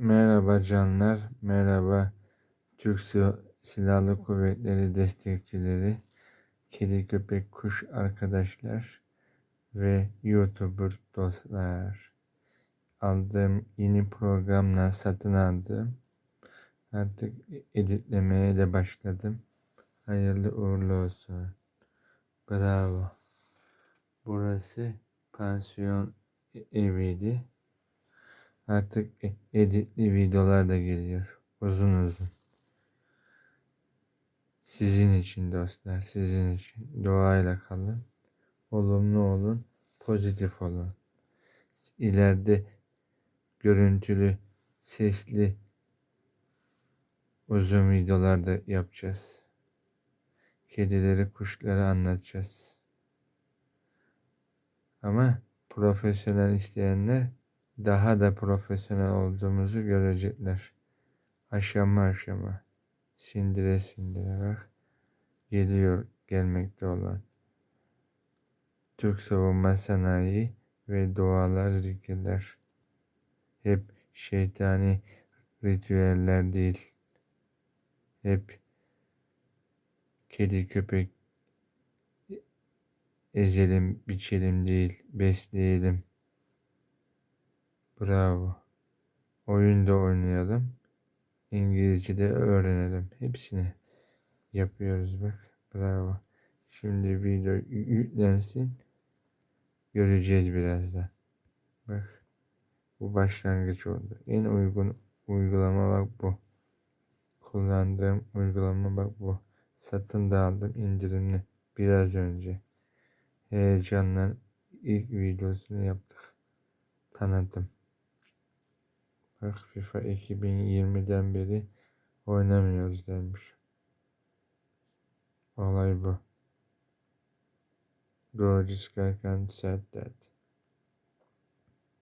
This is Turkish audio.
Merhaba canlar, merhaba Türk Sil- Silahlı Kuvvetleri destekçileri, kedi köpek kuş arkadaşlar ve YouTuber dostlar. Aldığım yeni programla satın aldım. Artık editlemeye de başladım. Hayırlı uğurlu olsun. Bravo. Burası pansiyon eviydi. Artık e- editli videolar da geliyor. Uzun uzun. Sizin için dostlar, sizin için. Doğayla kalın. Olumlu olun, pozitif olun. İleride görüntülü, sesli uzun videolar da yapacağız. Kedileri, kuşları anlatacağız. Ama profesyonel isteyenler daha da profesyonel olduğumuzu görecekler. Aşama aşama, sindire sindire bak, geliyor gelmekte olan. Türk savunma sanayi ve dualar zikirler. Hep şeytani ritüeller değil. Hep kedi köpek ezelim, biçelim değil, besleyelim. Bravo. Oyun da oynayalım. İngilizce de öğrenelim. Hepsini yapıyoruz bak. Bravo. Şimdi video yü- yüklensin. Göreceğiz birazdan. Bak. Bu başlangıç oldu. En uygun uygulama bak bu. Kullandığım uygulama bak bu. Satın da aldım indirimli. Biraz önce. Heyecanla ilk videosunu yaptık. Tanıtım. Bak FIFA 2020'den beri oynamıyoruz demiş. Olay bu. George Skykan said that.